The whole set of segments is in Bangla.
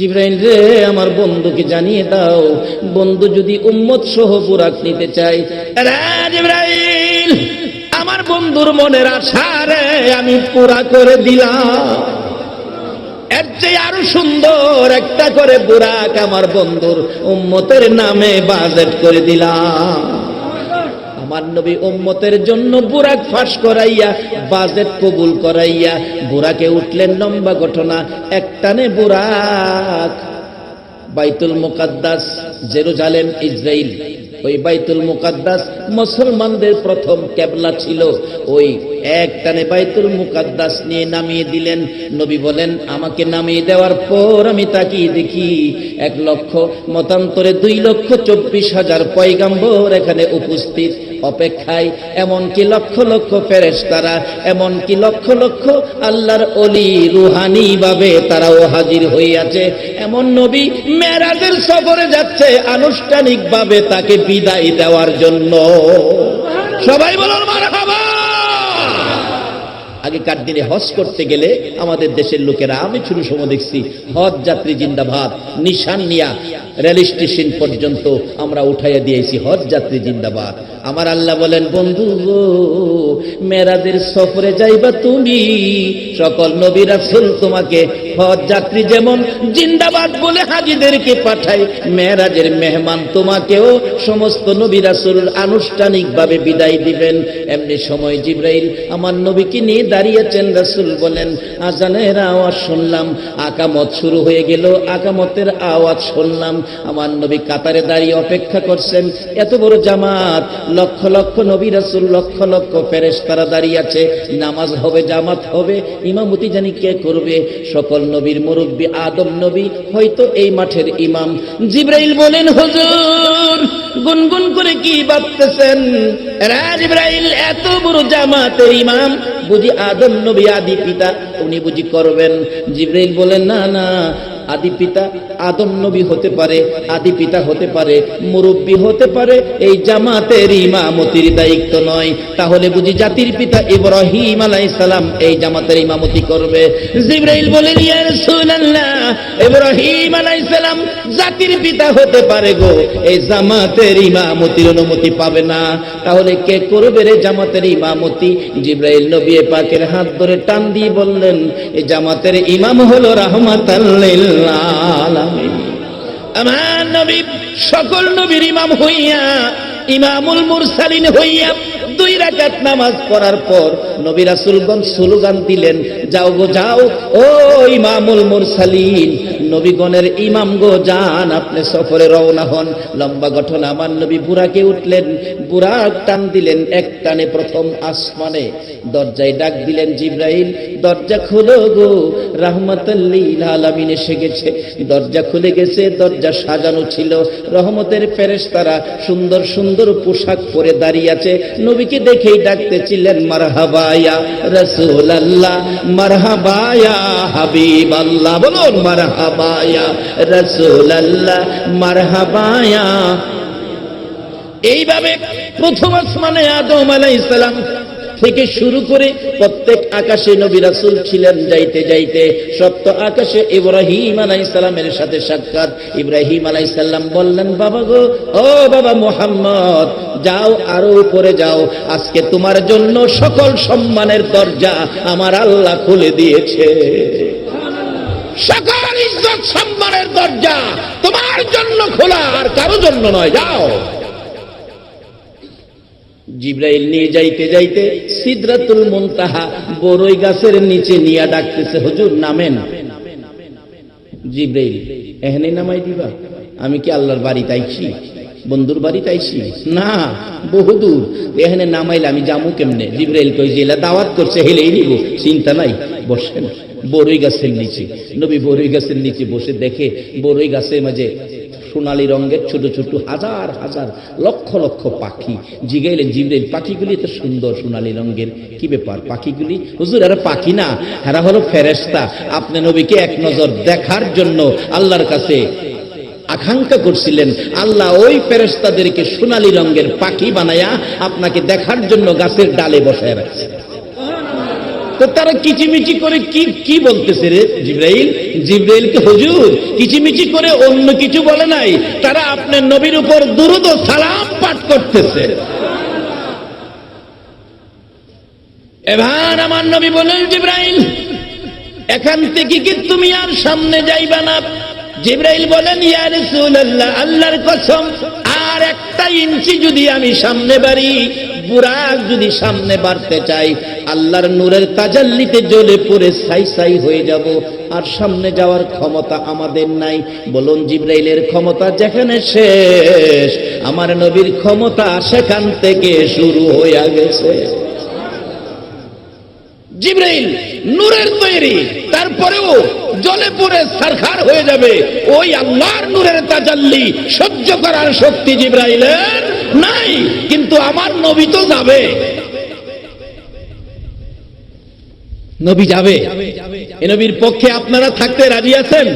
জিব্রাইল রে, আমার বন্ধুকে জানিয়ে দাও, বন্ধু যদি উম্মত সহ বুরাক নিতে চাই জিব্রাইল, আমার বন্ধুর মনের আশা রে, আমি পুরা করে দিলাম। এর চেয়ে আরও সুন্দর একটা করে বুরাক আমার বন্ধুর উম্মতের নামে বাজেট করে দিলাম। আমার নবী উম্মতের জন্য বুরাক ফাঁস করাইয়া, বাজেট কবুল করাইয়া, বুরাকে উঠলেন লম্বা ঘটনা, একটানে বুরাক। বাইতুল মুকাদ্দাস, জেরুজালেম, ইসরাইল। ওই বাইতুল মুকাদ্দাস মুসলমানদের প্রথম কেবলা ছিল। ওই এক টানে বাইতুল মুকাদ্দাস নিয়ে নামিয়ে দিলেন। নবী বলেন, আমাকে নামিয়ে দেওয়ার পর আমি তাকিয়ে দেখি, এক লক্ষ, মতান্তরে দুই লক্ষ চব্বিশ হাজার পয়গাম্বর এখানে উপস্থিত। অপেক্ষায়, এমনকি লক্ষ লক্ষ ফেরেশতারা, এমনকি লক্ষ লক্ষ আল্লাহর অলি রুহানি ভাবে তারাও হাজির হইয়াছে। এমন নবী মেরাজের সফরে যাচ্ছে আনুষ্ঠানিকভাবে তাকে বিদায় দেওয়ার জন্য। সবাই বলুন আগেকার দিনে হজ করতে গেলে আমাদের দেশের লোকেরা, আমি ছোট সময় দেখছি, হজ যাত্রী জিন্দাবাদ, নিশান নিয়া রেল স্টেশন পর্যন্ত আমরা উঠাইয়া দিয়েছি, হজ যাত্রী জিন্দাবাদ। আমার আল্লাহ বলেন বন্ধু গো, মেরাজের সফরে যাইবা তুমি। সকল নবী রাসূল তোমাকে হজ যাত্রী যেমন জিন্দাবাদ বলে হাজিদেরকে পাঠায় মেরাজের মেহমান তোমাকেও সমস্ত নবী রাসূল আনুষ্ঠানিকভাবে বিদায় দিবেন। এমনি সময় জিব্রাইল আমার নবীকে নিয়ে দাঁড়িয়েছেন রাসুল বলেন আজানের আওয়াজ শুনলাম আকামত শুরু হয়ে গেল আকামতের আওয়াজ শুনলাম। আমার নবী কাতারে দাঁড়িয়ে অপেক্ষা করছেন এত বড় জামাত লক্ষ লক্ষ নবী রাসূল, লক্ষ লক্ষ ফেরেশতারা দাঁড়িয়ে আছে। নামাজ হবে, জামাত হবে, ইমামতি জানি কে করবে? সকল নবীর মুরব্বী আদম নবী, হয়তো এই মাঠের ইমাম। জিব্রাইল বলেন, হুজুর, গুনগুন করে কি ভাবতেছেন? রাজ ইব্রাহিম এত বড় জামাতের ইমাম। বুঝি আদম নবী আদি পিতা, উনি বুঝি করবেন। জিব্রাইল বলেন, না না আদি পিতা আদম নবী হতে পারে, আদি পিতা হতে পারে, মুরব্বী হতে পারে, এই জামাতের ইমামতির দায়িত্ব নয়। তাহলে বুঝি জাতির পিতা ইব্রাহিম আলাইহিস সালাম এই জামাতের ইমামতি করবে। জিব্রাইল ইব্রাহিম সালাম জাতির পিতা হতে পারে গো, এই জামাতের ইমামতির অনুমতি পাবে না। তাহলে কে করবে রে জামাতের ইমামতি? জিব্রাইল নবী পাকের হাত ধরে টান দিয়ে বললেন এই জামাতের ইমাম হলো রাহমাতাল আমার নবী, সকল নবীর ইমাম হইয়া, ইমামুল মুরসালিন হইয়া দুই রাকাত নামাজ পড়ার পর নবী রাসূলগণ স্লোগান দিলেন, যাও গো, যাও, ও ইমামুল মুরসালিন নবীগণের ইমাম গো যান আপনি সফরে রওনা হন। লম্বা গঠন আমার নবী বুড়াকে উঠলেন বুড়াক টান দিলেন, এক টানে প্রথম আসমানে। দরজায় ডাক দিলেন জিব্রাইল, দরজা খুলো গো রাহমাতাল্লিল আলামিন এসে গেছে। দরজা খুলে গেছে, দরজা সাজানো ছিল। রহমতের ফেরেশতারা সুন্দর সুন্দর পোশাক পরে দাঁড়িয়ে আছে। নবীকে দেখেই ডাকতে ছিলেন মারহাবায়া রাসূলুল্লাহ, মারহাবায়া হাবিবাল্লাহ। বলুন মারহাবায়া রাসূলুল্লাহ মারহাবায়া এইভাবে প্রথম আসমানে আদম আলাইহিস সালাম থেকে শুরু করে প্রত্যেক আকাশে নবী রাসূল ছিলেন যাইতে যাইতে, সপ্ত আকাশে ইব্রাহিম আলাইহিস সালামের সাথে সাক্ষাৎ। ইব্রাহিম আলাইহিস সালাম বললেন, বাবা গো, ও বাবা মোহাম্মদ, যাও আরও উপরে যাও। আজকে তোমার জন্য সকল সম্মানের দরজা আমার আল্লাহ খুলে দিয়েছে। সকল ইজ্জত সম্মানের দরজা তোমার জন্য খোলা আর কারও জন্য নয়, যাও। জিব্রাইল নিয়ে যাইতে যাইতে সিদরাতুল মুনতাহা বড়ই গাছের নিচে নিয়ে ডাকতেছে, হুজুর, নামেন। জিব্রাইল এখানে নামাই দিবা। আমি কি আল্লাহর বাড়ি তাইছি বন্ধুর বাড়ি তাইছি না বহুদূর এখানে নামাইলে আমি জামু কেমনে? জিব্রাইল কই জেলা দাওয়াত করছে, হেলেই নিব চিন্তা নাই, বসেন। বড়ই গাছের নিচে। নবী বড়ই গাছের নিচে বসে দেখে বড়ই গাছের মাঝে সোনালী রঙের ছোট ছোট হাজার হাজার, লক্ষ লক্ষ পাখি। জিগাইলেন, জিবরাইল, পাখিগুলি এত সুন্দর সোনালী রঙের। কি ব্যাপার? পাখিগুলি? হুজুর, এরা পাখি না। এরা হলো ফেরেস্তা আপনি নবীকে এক নজর দেখার জন্য আল্লাহর কাছে আকাঙ্ক্ষা করছিলেন, আল্লাহ ওই ফেরেস্তাদেরকে সোনালী রঙের পাখি বানায়া আপনাকে দেখার জন্য গাছের ডালে বসায় রাখছে। তো তারা কিচিমিচি করে কি কি বলতেছে রে জিব্রাইল? জিব্রাইলকে হুজুর, কিচিমিচি করে অন্য কিছু বলে নাই। তারা আপনার নবীর উপর দুরুদ সালাম পাঠ করতেছে। এবার আমার নবী বলেন জিব্রাইল, এখান থেকে কি তুমি আর সামনে যাইবা না? জিব্রাইল বলেন আল্লাহর কসম, আর একটা ইঞ্চি যদি আমি সামনে বাড়ি, বুরাক যদি সামনে বাড়তে চাই, আল্লাহর নূরের তাজাল্লিতে জ্বলে পড়ে সাই সাই হয়ে যাব, আর সামনে যাওয়ার ক্ষমতা আমাদের নাই। বলুন, জিব্রাইলের ক্ষমতা যেখানে শেষ, আমার নবীর ক্ষমতা সেখান থেকে শুরু হয়ে গেছে। জিব্রাইল নূরের তৈরি, তারপরেও জলে পড়ে সারখার হয়ে যাবে। ওই আল্লাহর নূরের তাজাল্লি সহ্য করার শক্তি জিব্রাইলের নাই, কিন্তু আমার নবী তো যাবে। নবী যাবে। এ নবীর পক্ষে আপনারা থাকতে রাজি আছেন?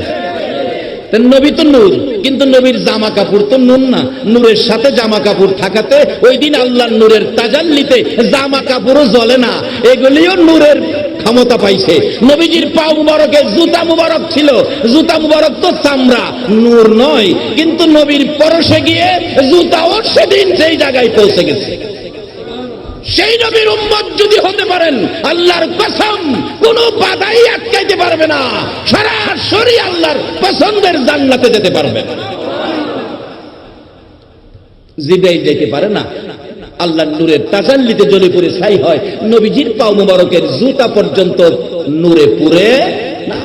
নবী তো নূর, কিন্তু নবীর জামা কাপড় তো নুন না। নূরের সাথে জামা কাপড় থাকাতে ওই দিন আল্লাহর নূরের তাজাল্লিতে জামা কাপড়ও জ্বলে না। এগুলিও নূরের ক্ষমতা পাইছে। নবীজির পা মুবারকে জুতা মুবারক ছিল। জুতা মুবারক তো চামড়া, নূর নয়। কিন্তু নবীর পরশে গিয়ে জুতাও সেদিন সেই জায়গায় পৌঁছে গেছে। সেই নবীর উম্মত যদি হতে পারেন, আল্লাহর কসম, কোনো বাধাই আটকাইতে পারবে না। সরাসরি আল্লাহর পছন্দের জান্নাতে যেতে পারবে জিব্রাইল যেতে পারে না। আল্লাহ নূরের তাজাল্লিতে জ্বলে পুরে ছাই হয়। নবীজির পাও মুবারকের জুতা পর্যন্ত নূরে পুরে না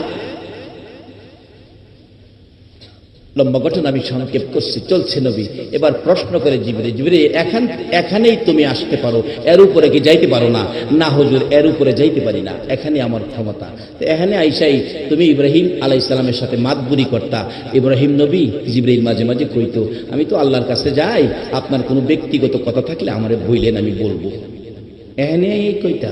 লম্বা ঘটনা আমি সংক্ষেপ করছি, চলছে নবী। এবার প্রশ্ন করে জিবরে জিবরে এখান এখানেই তুমি আসতে পারো, এর উপরে কি যাইতে পারো না? না হুজুর, এর উপরে যাইতে পারি না, এখানে আমার ক্ষমতা। তো এখানে আইসাই, তুমি ইব্রাহিম আলাই ইসলামের সাথে মাতবুরি কর্তা। ইব্রাহিম নবী জিবরাইল মাঝে মাঝে কইতো, আমি তো আল্লাহর কাছে যাই, আপনার কোনো ব্যক্তিগত কথা থাকলে আমারে বইলেন আমি বলব। এই কইতা,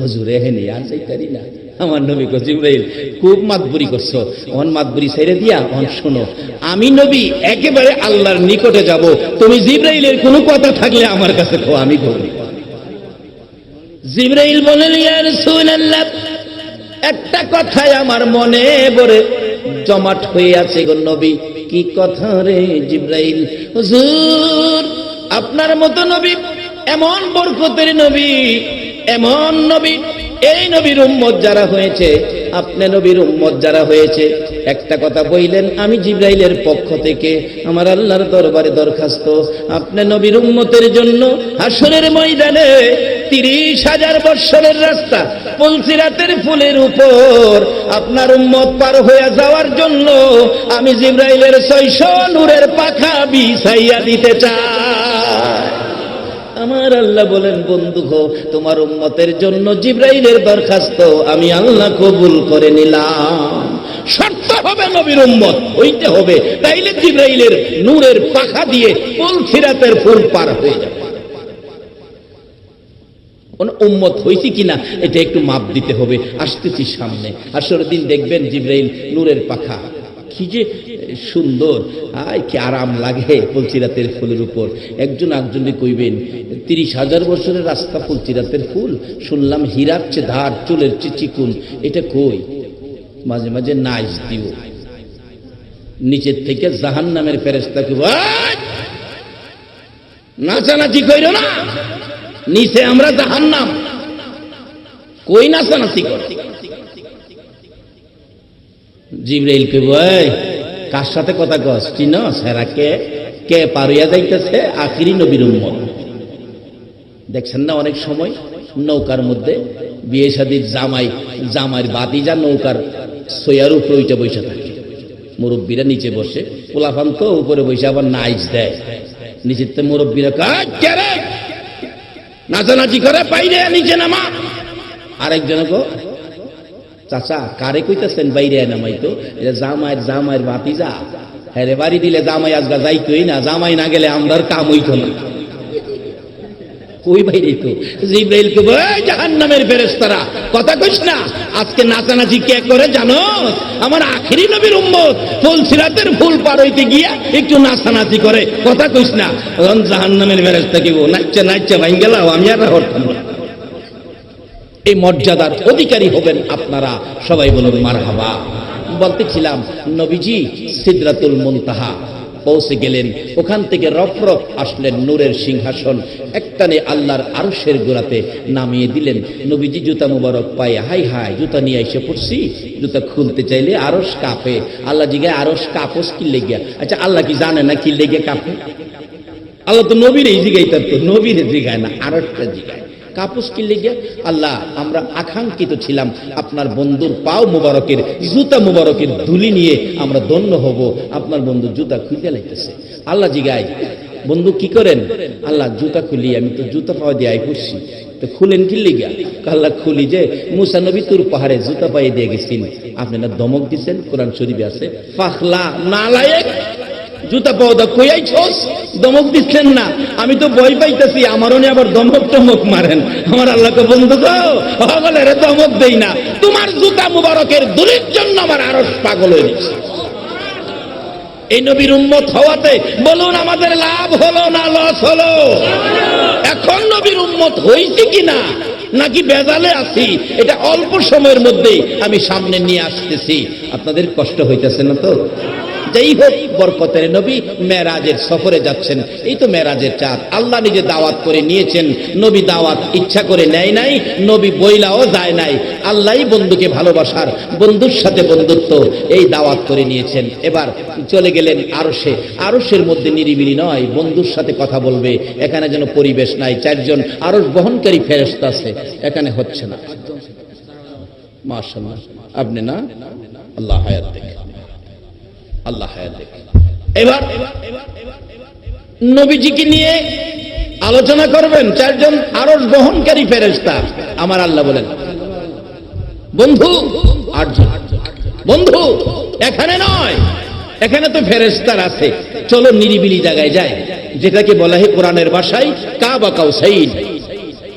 হুজুর, এখানে আর যাইতারি না। আমার নবী জিব্রাইল, খুব মাতবুরি করছ। অন মাতবুরি ছেড়ে দিয়া অন শোনো, আমি নবী, একেবারে আল্লাহর নিকটে যাব। তুমি জিব্রাইলের কোনো কথা থাকলে আমার কাছে কো আমি বলি জিব্রাইল বলেন ইয়া রাসূলুল্লাহ, একটা কথাই আমার মনে বরে জমাট হয়ে আছে গো নবী। কি কথা রে জিব্রাইল? হুজুর, আপনার মতো নবী, এমন বরকতের নবী, এমন নবী এই নবীর উম্মত যারা হয়েছে, আপনি নবীর উম্মত যারা হয়েছে, একটা কথা বইলেন, আমি জিব্রাইলের পক্ষ থেকে, আমার আল্লাহর দরবারে দরখাস্ত, আপনি নবীর উম্মতের জন্য হাসরের ময়দানে তিরিশ হাজার বৎসরের রাস্তা পলসিরাতের ফুলের উপর আপনার উম্মত পার হয়ে যাওয়ার জন্য আমি জিব্রাইলের ছয়শো নূরের পাখা বিছাইয়া দিতে চাই। আমার আল্লাহ বলেন, বন্ধু গো, তোমার উম্মতের জন্য জিব্রাইলের দরখাস্ত আমি আল্লাহ কবুল করে নিলাম। শর্ত হবে নবীর উম্মত, হইতে হবে। তাইলে জিব্রাইলের নূরের পাখা দিয়ে ফুল ফিরাতের ফুল পার হয়ে যাবে। উম্মত হয়েছি কিনা, এটা একটু মাপ দিতে হবে। আসতেছি সামনে। আসর দিন দেখবেন জিব্রাইল নূরের পাখা। কি যে সুন্দর। আয়, কি আরাম লাগে ফুলচিরাতের ফুলের উপর। একজন একজনকে কইবেন, তিরিশ হাজার বছরের রাস্তা ফুলচিরাতের ফুল। শুনলাম হীরার চেয়ে ধার, চুলের চেয়ে চিকুন। এটা কই? মাঝে মাঝে নাইচ দিও। নিচের থেকে জাহান নামের ফেরেস্তাকে নাচানাচি কইর না। নিচে আমরা জাহান নাম কই নাচানাচি কর? জিব্রাইল কে বই কার সাথে কথা কস? চিন সেরা কে? কে পারিয়া যাইতেছে আখিরি নবীর উম্মত? দেখছেন না অনেক সময় নৌকার মধ্যে বিয়ে শাদির জামাই জামাইয়ের বাতিজা নৌকার সইয়ার উপরে ওইটা বসে থাকে। মুরব্বীরা নিচে বসে পোলাফান তো উপরে বসে আবার নাইচ দেয়। নিচের তো মুরব্বীরা নাচানাচি করে, বাইরে নিচে নামা। আরেকজন গো চাচা, কারে কইতেছেন বাইরে নামাই তো? এটা জামাইয়ের জামাইয়ের বাতি যা হ্যাঁ বাড়ি দিলে জামাই আজগা যাইতোই না, জামাই না গেলে আমদার কাম হইতো না। কই বাইরে তো? জিব্রাইল কে জাহান নামের ফেরেস্তারা কথা কইস না, আজকে নাচানাচি কে করে জানো? আমার আখিরি নবীর উম্মত ফুল সিরাতের ফুল পার হইতে গিয়া একটু নাচানাচি করে, কথা কইস না। জাহান নামের ফেরেস্তা কি নাচছে নাচছে ভাই গেলাম আমি আর হরতাম না। এই মর্যাদার অধিকারী হবেন আপনারা। সবাই বলুন, মারহাবা। বলতেছিলাম, নবীজি সিদরাতুল মুনতাহা পৌঁছে গেলেন। ওখান থেকে রফ রফ আসলেন নূরের সিংহাসন। একটানে আল্লাহর আরশের গোড়াতে নামিয়ে দিলেন। নবীজি জুতা মুবারক পায়ে হাই হাই জুতা নিয়ে এসে পড়ছি। জুতা খুলতে চাইলে আরস কাঁপে। আল্লাহ জিগায় আরস কাপস কি লেগে আচ্ছা আল্লাহ কি জানে না কি লেগে কাঁপে? আল্লাহ তো নবীর এই জিগাই তার তো। নবীর জিগায় না আরসটা জিগায়। কাপুস কি লেগে? আল্লাহ, আমরা আকাঙ্ক্ষিত ছিলাম আপনার বন্ধুর পাও মুবারকের, জুতা মুবারকের ধুলি নিয়ে আমরা ধন্য হব। আপনার বন্ধু জুতা খুঁজে লাইতেছে। আল্লাহ জিগায়, বন্ধু, কি করেন? আল্লাহ, জুতা খুলি, আমি তো জুতা পাওয়া দিয়ে আই করছি তো খুলেন কি গিয়া আল্লাহ, খুলি যে, মুসা নবী তুর পাহাড়ে জুতা পাইয়ে দিয়ে গেছেন। আপনি না দমক দিচ্ছেন কোরআন শরীফে আছে, ফাখলা না লায়েক জুতা পাওয়া কইয়াই ছোস, দমক দিচ্ছেন না। আমি তো ভয় পাইতেছি, আমারও নিয়ে আবার দমক টমক মারেন। আমার আল্লাহকে বন্ধু গো হগলের দমক দেই না। তোমার জুতা মুবারকের দূরের জন্য আমার আরও পাগল হয়ে গেছে। এই নবীর উন্মত হওয়াতে বলুন, আমাদের লাভ হলো না লস হলো? এখন নবীর উন্মত হয়েছে কিনা নাকি বেজালে আছি? এটা অল্প সময়ের মধ্যেই আমি সামনে নিয়ে আসতেছি। আপনাদের কষ্ট হইতেছে না তো? যাই হোক বরকতের নবী মেরাজের সফরে যাচ্ছেন। এই তো মেরাজের চাঁদ। আল্লাহ নিজে দাওয়াত করে নিয়েছেন। নবী দাওয়াত ইচ্ছা করে নেয় নাই, নবী বইলাও যায় নাই। আল্লাহই বন্ধুকে ভালোবাসার, বন্ধুর সাথে বন্ধুত্ব, এই দাওয়াত করে নিয়েছেন। এবার চলে গেলেন আরসে আরসের মধ্যে নিরিবিলি নয়, বন্ধুর সাথে কথা বলবে। এখানে যেন পরিবেশ নাই, চারজন আরস বহনকারী ফেরস্ত আছে। এখানে হচ্ছে না। মাশাআল্লাহ। আপনি না? আল্লাহ হায়াত আল্লাহ এবার নবীজিকে নিয়ে আলোচনা করবেন চারজন আরস বহনকারী ফেরেস্তা আমার আল্লাহ বলেন, বন্ধু, আটজন। বন্ধু, এখানে নয়। এখানে তো ফেরেস্তার আছে। চলো নিরিবিলি জায়গায় যায় যেটাকে বলা হয় কোরআনের ভাষায় কাবা কাউসাইন।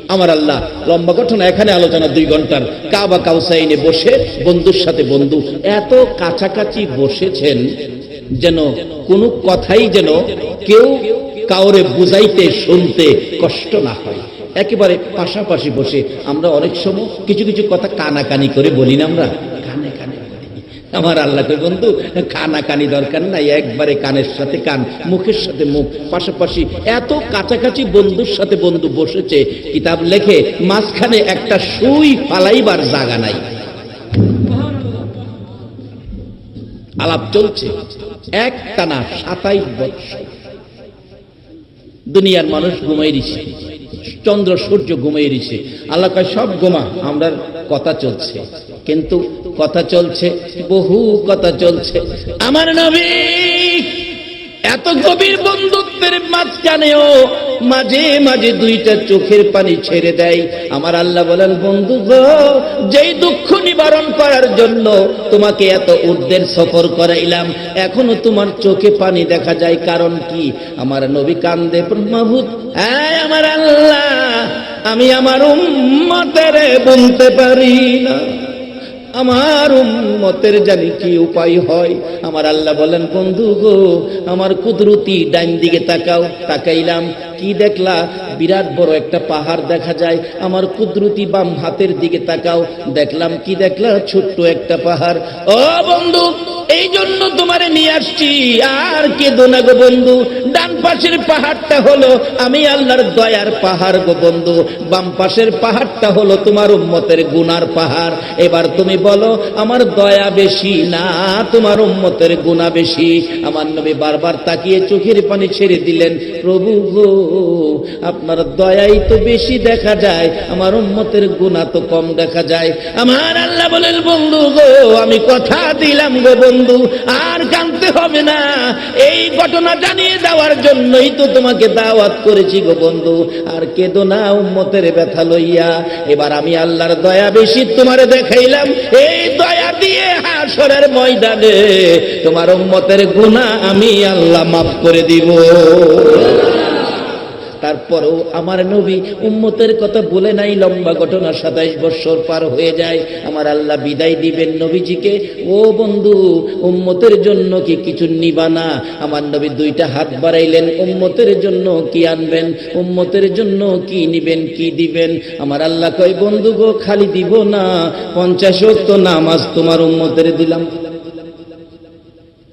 আমার আল্লাহ লম্বা ঘটনা এখানে আলোচনা দুই ঘণ্টার কাবা কাউসাইনে বসে বন্ধুর সাথে বন্ধু এত কাছাকাছি বসেছেন যেন কোনো কথাই যেন কেউ কাউরে বুঝাইতে, শুনতে কষ্ট না হয় একেবারে পাশাপাশি বসে আমরা অনেক সময় কিছু কিছু কথা কানাকানি করে বলি না আমরা। আমার আল্লাহ বন্ধু, কানাকানি দরকার নাই, একবারে কানের সাথে কান, মুখের সাথে মুখ, পাশাপাশি এত কাছাকাছি বন্ধুর সাথে বন্ধু বসেছে, কিতাব লেখে, মাঝখানে একটা সুই ফালাইবার জায়গা নাই। আলাপ চলছে এক টানা সাতাইশ বৎসর। দুনিয়ার মানুষ ঘুমাই দিছে, চন্দ্র সূর্য ঘুমাই দিছে। আল্লাহ সব ঘুমা আমরা কথা চলছে। কিন্তু কথা চলছে, বহু কথা চলছে। আমার নবী এত গভীর বন্ধুত্বের মাঝখানেও মাঝে মাঝে দুইটা চোখের পানি ছেড়ে দেয়। আমার আল্লাহ বলেন, বন্ধু গো, যেই দুঃখ নিবারণ করার জন্য তোমাকে এত উর্দের সফর করাইলাম, এখনও তোমার চোখে পানি দেখা যায়, কারণ কি? আমার নবী কান্দে মাহুদ হ্যাঁ আমার আল্লাহ, আমি আমার উম্মতের বলতে পারি না। আমার উম্মতের জানি কি উপায় হয়। আমার আল্লাহ বলেন, বন্ধু গো, আমার কুদরতি ডাইন দিকে তাকাও। তাকাইলাম, কি দেখলা? বিরাট বড় একটা পাহাড় দেখা যায়। আমার কুদরতি বাম হাতের দিকে তাকাও। দেখলাম, কি দেখলা? ছোট্ট একটা পাহাড়। ও বন্ধু এই জন্য তোমারে নিয়ে আসছি। আর কে দোনা গো বন্ধু। ডান পাশের পাহাড়টা হলো, আমি আল্লাহর দয়ার পাহাড় গো বন্ধু। বাম পাশের পাহাড়টা হলো তোমার উম্মতের গুনার পাহাড়। এবার তুমি বলো, আমার দয়া বেশি না তোমার উম্মতের গুণা বেশি? আমার নবী বারবার তাকিয়ে চোখের পানি ছেড়ে দিলেন, প্রভু গো, আপনার দয়াই তো বেশি দেখা যায়, আমার উম্মতের গুণা তো কম দেখা যায়। আমার আল্লাহ বলেন, বন্ধু গো, আমি কথা দিলাম গো বন্ধু। আর কানতে হবে না। এই ঘটনা জানিয়ে দেওয়ার জন্যই তো তোমাকে দাওয়াত করেছি গো বন্ধু। আর কেদো না উম্মতের ব্যথা লইয়া। এবার আমি আল্লাহর দয়া বেশি তোমারে দেখাইলাম। এই দয়া দিয়ে হাসরের ময়দানে তোমার উম্মতের গুনাহ আমি আল্লাহ মাফ করে দিব। তারপরেও আমার নবী উম্মতের কথা বলে নাই, লম্বা ঘটনা সাতাইশ বৎসর পার হয়ে যায়। আমার আল্লাহ বিদায় দিবেন নবীজিকে, ও বন্ধু, উম্মতের জন্য কি কিছু নিবা না? আমার নবী দুইটা হাত বাড়াইলেন, উম্মতের জন্য কি আনবেন? উম্মতের জন্য কি নিবেন? কি দিবেন? আমার আল্লাহ কয়, বন্ধু গো, খালি দিব না, পঞ্চাশ তো নামাজ তোমার উম্মতের দিলাম।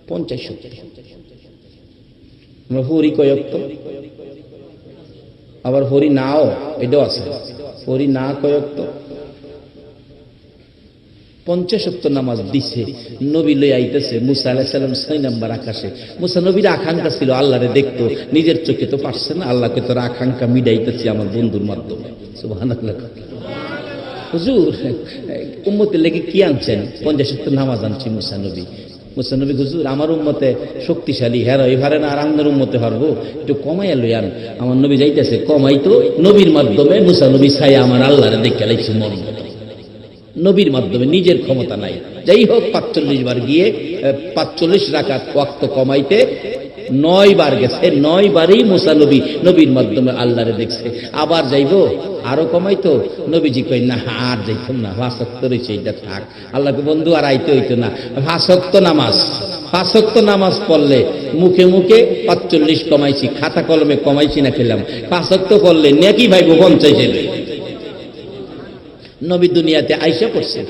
পঞ্চাশ হরি কয়ক্ত আবার হরি নাও, এটাও আছে। হরি না কয়ক্ত পঞ্চাশক্ত নামাজ দিছে, নবী লই আইতেছে, মুসা আলাহিসাল্লাম ছয় নাম্বার আকাশে। মুসা নবীর আকাঙ্ক্ষা ছিল আল্লাহরে দেখতো, নিজের চোখে তো পারছে না, আল্লাহকে তোর আকাঙ্ক্ষা মিটাইতেছি আমার বন্ধুর মাধ্যমে। সুবহানাল্লাহ। হুজুর, উম্মতের লেগে কি আনছেন? পঞ্চাশক্ত নামাজ আনছি মুসা নবী। নবী হুজুর, আমার উন্মতে শক্তিশালী হ্যাঁ ভারে না আর উন্মতে উম্মতে হারবো, একটু কমাইয়া লই আমার নবী যাইতেছে, কমাই তো নবীর মাধ্যমে মুসা নবী ছাই আমার আল্লাহরে দেখে লাইছি মন নবীর মাধ্যমে নিজের ক্ষমতা নাই। যাই হোক, পাঁচচল্লিশ বার গিয়ে পাঁচচল্লিশ রাখাত কমাইতে নয় বার গেছে, নয় বারেই মুসা নবী, নবীর মাধ্যমে আল্লাহরে দেখছে। আবার যাইব? আরও কমাইতো? নবীজি কই না, আর যাইতাম না ভাষক্ত রয়েছে এটা থাক। আল্লাহকে বন্ধু, আর আইতে হইতো না। ভাষক্ত নামাজ পাঁচক্ত নামাজ পড়লে মুখে মুখে পাঁচচল্লিশ কমাইছি, খাতা কলমে কমাইছি না খেলাম। পাঁচক্ত পড়লে নাকি ভাইব পঞ্চাশ নবী দুনিয়াতে আইসা পড়ছে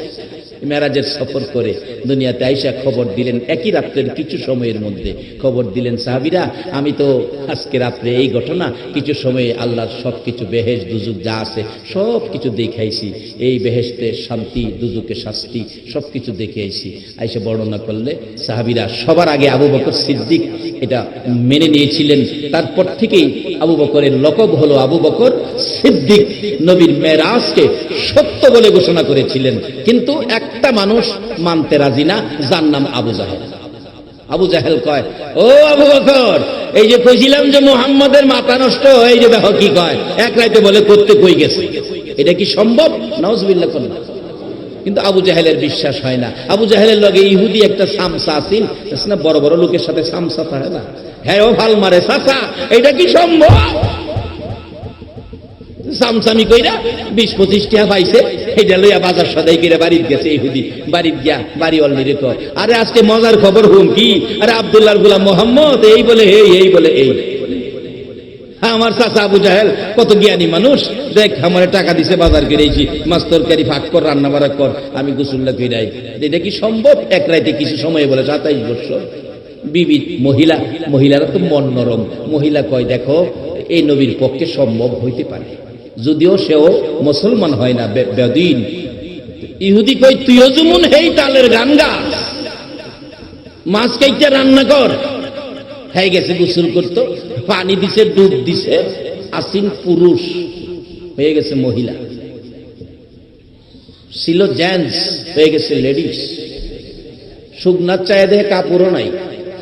মেরাজের সফর করে দুনিয়াতে আইসা খবর দিলেন একই রাত্রের কিছু সময়ের মধ্যে। খবর দিলেন, সাহাবিরা, আমি তো আজকে রাত্রে এই ঘটনা, কিছু সময়ে আল্লাহর সব কিছু বেহেস দুজুক যা আছে সব কিছু দেখাইছি। এই বেহেস্তে শান্তি দুজুকে শাস্তি সব কিছু দেখে আইছি আইসা বর্ণনা করলে, সাহাবিরা, সবার আগে আবু বকর সিদ্দিক এটা মেনে নিয়েছিলেন। তারপর থেকেই আবু বকরের লকব হলো আবু বকর সিদ্দিক নবীর মেরাজকে সত্য বলে ঘোষণা করেছিলেন। কিন্তু একটা মানুষ মানতে রাজি না, যার নাম আবু জাহেল। আবু জাহেল কয়, ও আবু বকর, এই যে কইছিলাম যে মোহাম্মদের মাথা নষ্ট, এই যে দেখো কি কয়, এক রাইতে বলে করতে কই গেছে? এটা কি সম্ভব? নওয়াজবিল্লাহ করলাম কিন্তু আবু জাহেলের বিশ্বাস হয় না। আবু জাহেলের লগে ইহুদি একটা সামসা আসিন বড় বড় লোকের সাথে সামসা থাকে না। হ্যাঁ ও ভালো মারে সাসা এটা কি সম্ভব? সামসামি কইরা বিশ পঁচিশ টাকা পাইছে এটা লইয়া বাজার সদাই করে বাড়ির গেছে ইহুদি। বাড়িতে গিয়া বাড়ি অলরেডি তো আরে আজকে মজার খবর হুম কি? আরে আব্দুল্লাহ গুলাম মোহাম্মদ, এই বলে এই এই বলে এই। আমার চাচা আবু জাহেল, কত জ্ঞানী মানুষ। দেখ, আমার টাকা দিছে, বাজার করেছি মাছ তরকারি ফাঁক কর রান্না বাড়া কর, আমি গুসুল্লা কইরাই। এটা কি সম্ভব? এক রাইতে কিছু সময় বলে সাতাইশ বছর বিবিধ মহিলা, মহিলারা তো মন নরম। মহিলা কয়, দেখো, এই নবীর পক্ষে সম্ভব হইতে পারে। যদিও সেও মুসলমান হয় না বেদিন। ইহুদি কই তুইও যেমন হেই তালের গান গাছ মাছ কাইটা রান্না কর। হয়ে, গেছে গোসল করতো। পানি দিছে, ডুব দিছে। আসিন পুরুষ হয়ে গেছে মহিলা। ছিল জেন্টস, হয়ে গেছে লেডিস। শুকনার চায় দেহে কাপড়ও নাই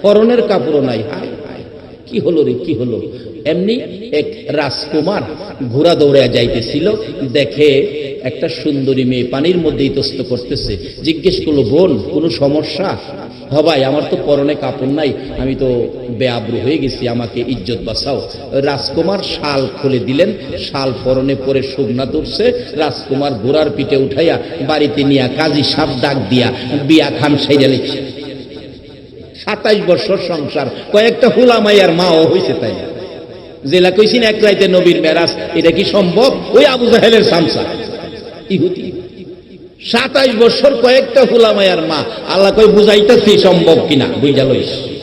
পরনের কাপড়ও নাই। হায় হায়, কি হলো রে, কি হলো? এমনি এক রাজকুমার ঘোড়া দৌড়ে যাইতেছিল। দেখে একটা সুন্দরী মেয়ে পানির মধ্যে ইতস্ত করতেছে। জিজ্ঞেস করল, বোন, কোনো সমস্যা? হবাই, আমার তো পরনে কাপড় নাই, আমি তো বেআব্রু হয়ে গেছি, আমাকে ইজ্জত বাঁচাও। রাজকুমার শাল খুলে দিলেন, শাল পরনে পরে শুকনা তুলছে রাজকুমার ঘোড়ার পিঠে উঠাইয়া বাড়িতে নিয়া কাজী সাপ ডাক দিয়া বিয়া খান সেজা লিখছে সাতাইশ বছর সংসার, কয়েকটা হুলামাইয়ার মাও হয়েছে তাই। জেলা কইছিন এক রাইতে নবীর মেরাজ। এটা কি সম্ভব? ওই আবু জাহেলের সামসা। ইহুদি। সাতাইশ বছর কয়েকটা হুলামায়ার মা। আল্লাহ কই বুঝাইতেছি সম্ভব কিনা? বুঝা লইস।